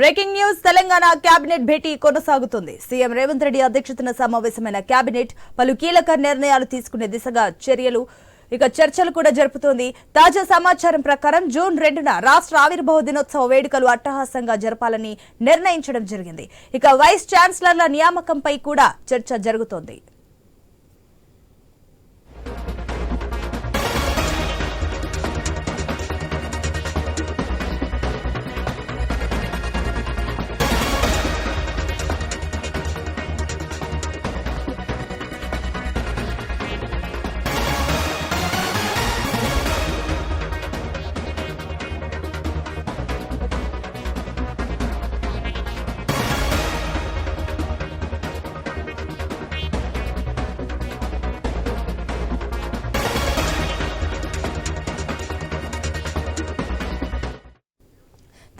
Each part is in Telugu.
బ్రేకింగ్ న్యూస్ తెలంగాణ కేబినెట్ భేటీ కొనసాగుతుంది. సీఎం రేవంత్ రెడ్డి అధ్యక్షతన సమావేశమైన కేబినెట్ పలు కీలక నిర్ణయాలు తీసుకునే దిశగా చర్యలు ఇక చర్చలు కూడా జరుపుతోంది. తాజా సమాచారం ప్రకారం జూన్ రెండున రాష్ట్ర ఆవిర్భావ దినోత్సవ వేడుకలు అట్టహాసంగా జరపాలని నిర్ణయించడం జరిగింది. ఇక వైస్ ఛాన్సలర్ల నియామకంపై కూడా చర్చ జరుగుతోంది.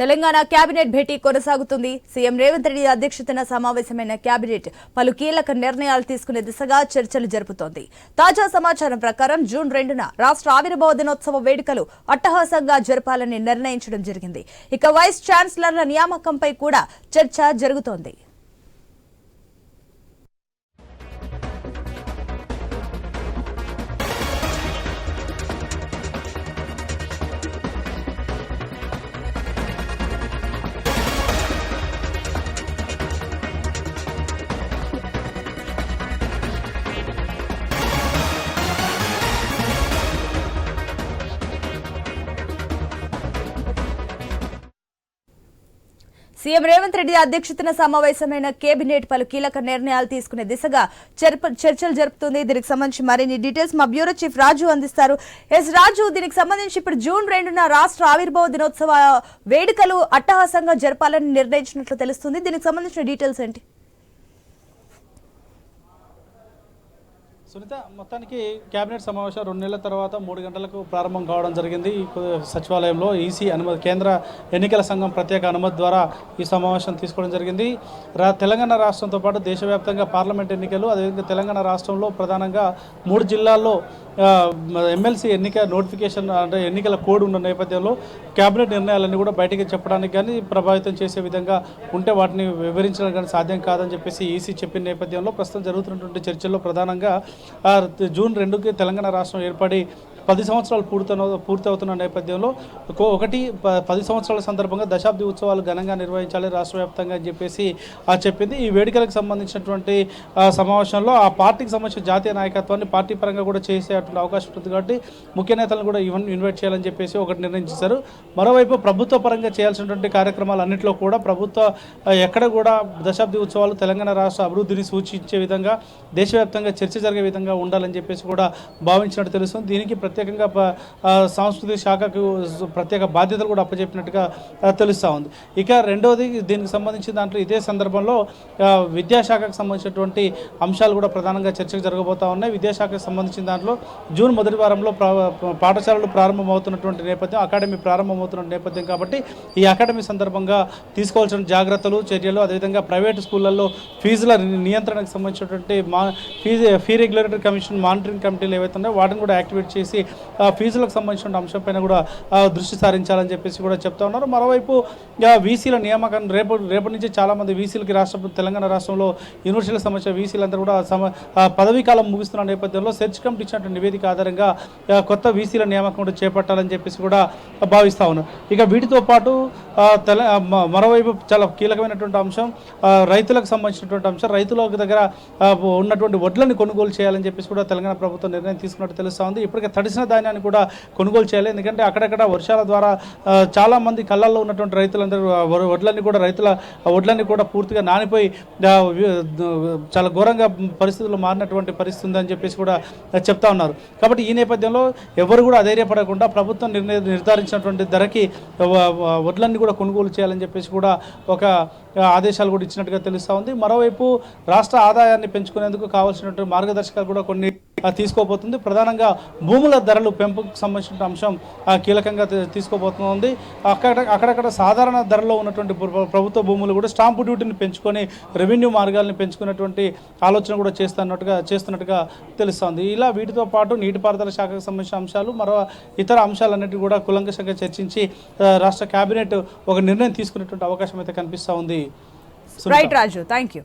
తెలంగాణ కేబినెట్ భేటీ కొనసాగుతుంది. సీఎం రేవంత్ రెడ్డి అధ్యక్షతన సమావేశమైన కేబినెట్ పలు కీలక నిర్ణయాలు తీసుకునే దిశగా చర్చలు జరుపుతోంది. తాజా సమాచారం ప్రకారం జూన్ రెండున రాష్ట్ర ఆవిర్భావ దినోత్సవ వేడుకలు అట్టహాసంగా జరపాలని నిర్ణయించడం జరిగింది. ఇక వైస్ ఛాన్సలర్ల నియామకంపై కూడా చర్చ జరుగుతోంది. సీఎం రేవంత్ రెడ్డి అధ్యక్షతన సమావేశమైన కేబినెట్ పలు కీలక నిర్ణయాలు తీసుకునే దిశగా చర్చలు జరుపుతుంది. దీనికి సంబంధించి మరిన్ని డీటెయిల్స్ మా బ్యూరో చీఫ్ రాజు అందిస్తారు. ఎస్ రాజు దీనికి సంబంధించి ఇప్పుడు జూన్ రెండున రాష్ట్ర ఆవిర్భావ దినోత్సవ వేడుకలు అట్టహాసంగా జరపాలని నిర్ణయించినట్లు తెలుస్తుంది. దీనికి సంబంధించిన డీటెయిల్స్ ఏంటి? సునీత మొత్తానికి కేబినెట్ సమావేశం రెండు నెలల తర్వాత మూడు గంటలకు ప్రారంభం కావడం జరిగింది. ఈ సచివాలయంలో ఈసీ అనుమతి కేంద్ర ఎన్నికల సంఘం ప్రత్యేక అనుమతి ద్వారా ఈ సమావేశం తీసుకోవడం జరిగింది. రా తెలంగాణ రాష్ట్రంతో పాటు దేశవ్యాప్తంగా పార్లమెంట్ ఎన్నికలు అదేవిధంగా తెలంగాణ రాష్ట్రంలో ప్రధానంగా మూడు జిల్లాల్లో ఎమ్మెల్సీ ఎన్నిక నోటిఫికేషన్ అంటే ఎన్నికల కోడ్ ఉన్న నేపథ్యంలో కేబినెట్ నిర్ణయాలన్నీ కూడా బయటికి చెప్పడానికి కానీ ప్రభావితం చేసే విధంగా ఉంటే వాటిని వివరించడం కానీ సాధ్యం కాదని చెప్పేసి ఈసీ చెప్పిన నేపథ్యంలో ప్రస్తుతం జరుగుతున్నటువంటి చర్చల్లో ప్రధానంగా జూన్ రెండుకి తెలంగాణ రాష్ట్రం ఏర్పడి పది సంవత్సరాలు పూర్తన పూర్తవుతున్న నేపథ్యంలో ఒకటి ప- పది సంవత్సరాల సందర్భంగా దశాబ్ది ఉత్సవాలు ఘనంగా నిర్వహించాలి రాష్ట్ర వ్యాప్తంగా అని చెప్పేసి ఆ చెప్పింది. ఈ వేడుకలకు సంబంధించినటువంటి సమావేశంలో ఆ పార్టీకి సంబంధించిన జాతీయ నాయకత్వాన్ని పార్టీ పరంగా కూడా చేసేటువంటి అవకాశం ఉంటుంది కాబట్టి ముఖ్య నేతలను కూడా ఇవన్ ఇన్వైట్ చేయాలని చెప్పేసి ఒకటి నిర్ణయించారు మరోవైపు ప్రభుత్వ పరంగా చేయాల్సినటువంటి కార్యక్రమాలు అన్నింటిలో కూడా ప్రభుత్వ ఎక్కడ కూడా దశాబ్ది ఉత్సవాలు తెలంగాణ రాష్ట్ర అభివృద్ధిని సూచించే విధంగా దేశవ్యాప్తంగా చర్చ జరిగే విధంగా ఉండాలని చెప్పేసి కూడా భావించినట్టు తెలుస్తుంది. దీనికి ప్రత్యేకంగా సాంస్కృతిక శాఖకు ప్రత్యేక బాధ్యతలు కూడా అప్పచెప్పినట్టుగా తెలుస్తూ ఉంది. ఇక రెండవది దీనికి సంబంధించిన దాంట్లో ఇదే సందర్భంలో విద్యాశాఖకు సంబంధించినటువంటి అంశాలు కూడా ప్రధానంగా చర్చకు జరగబోతా ఉన్నాయి. విద్యాశాఖకు సంబంధించిన దాంట్లో జూన్ మొదటి వారంలో పాఠశాలలు ప్రారంభమవుతున్నటువంటి నేపథ్యం అకాడమీ ప్రారంభమవుతున్న నేపథ్యం కాబట్టి ఈ అకాడమీ సందర్భంగా తీసుకోవాల్సిన జాగ్రత్తలు చర్యలు అదేవిధంగా ప్రైవేటు స్కూళ్ళల్లో ఫీజుల నియంత్రణకు సంబంధించినటువంటి మా fees fee regulatory commission monitoring కమిటీలు ఏవైతే ఉన్నాయో వాటిని కూడా యాక్టివేట్ చేసి ఆ, ఫీజులకు సంబంధించిన అంశంపైన కూడా దృష్టి సారించాలని చెప్పేసి కూడా చెప్తా ఉన్నారు. మరోవైపు వీసీల నియామకం రేపు రేపటి నుంచి చాలామంది వీసీలకి రాష్ట్ర తెలంగాణ రాష్ట్రంలో యూనివర్సిటీలకు సంబంధించిన వీసీలందరూ కూడా సమ పదవీ కాలం ముగుస్తున్న నేపథ్యంలో సెర్చ్ కమిటీ ఇచ్చినటువంటి నివేదిక ఆధారంగా కొత్త వీసీల నియామకం కూడా చేపట్టాలని చెప్పేసి కూడా భావిస్తా ఉన్నారు. ఇక వీటితో పాటు తెల మరోవైపు చాలా కీలకమైనటువంటి అంశం రైతులకు సంబంధించినటువంటి అంశం. రైతుల దగ్గర ఉన్నటువంటి వడ్లను కొనుగోలు చేయాలని చెప్పేసి కూడా తెలంగాణ ప్రభుత్వం నిర్ణయం తీసుకున్నట్టు తెలుస్తూ ఉంది. ఇప్పటికే తడిసిన ధాన్యాన్ని కూడా కొనుగోలు చేయాలి. ఎందుకంటే అక్కడక్కడ వర్షాల ద్వారా చాలామంది కళ్ళల్లో ఉన్నటువంటి రైతులందరూ వడ్లన్నీ కూడా రైతుల వడ్లన్నీ కూడా పూర్తిగా నానిపోయి చాలా ఘోరంగా పరిస్థితులు మారినటువంటి పరిస్థితి ఉందని చెప్పేసి కూడా చెప్తా ఉన్నారు. కాబట్టి ఈ నేపథ్యంలో ఎవరు కూడా అధైర్యపడకుండా ప్రభుత్వం నిర్ణయ నిర్ధారించినటువంటి ధరకి వడ్లన్నీ కూడా కొనుగోలు చేయాలని చెప్పేసి కూడా ఒక ఆదేశాలు కూడా ఇచ్చినట్టుగా తెలుస్తూ ఉంది. మరోవైపు రాష్ట్ర ఆదాయాన్ని పెంచుకునేందుకు కావాల్సినటువంటి మార్గదర్శకాలు కూడా కొన్ని తీసుకోబోతుంది. ప్రధానంగా భూముల ధరలు పెంపుకు సంబంధించిన అంశం కీలకంగా తీసుకోబోతుంది తీసుకోబోతోంది. అక్కడ అక్కడక్కడ సాధారణ ధరలో ఉన్నటువంటి ప్రభుత్వ భూములు కూడా స్టాంపు డ్యూటీని పెంచుకొని రెవెన్యూ మార్గాలను పెంచుకున్నటువంటి ఆలోచన కూడా చేస్తున్నట్టుగా చేస్తున్నట్టుగా తెలుస్తోంది. ఇలా వీటితో పాటు నీటిపారుదల శాఖకు సంబంధించిన అంశాలు మరో ఇతర అంశాలన్నిటి కూడా కులంకషంగా చర్చించి రాష్ట్ర కేబినెట్ ఒక నిర్ణయం తీసుకునేటువంటి అవకాశం అయితే కనిపిస్తూ ఉంది రైట్ రాజు థ్యాంక్ యూ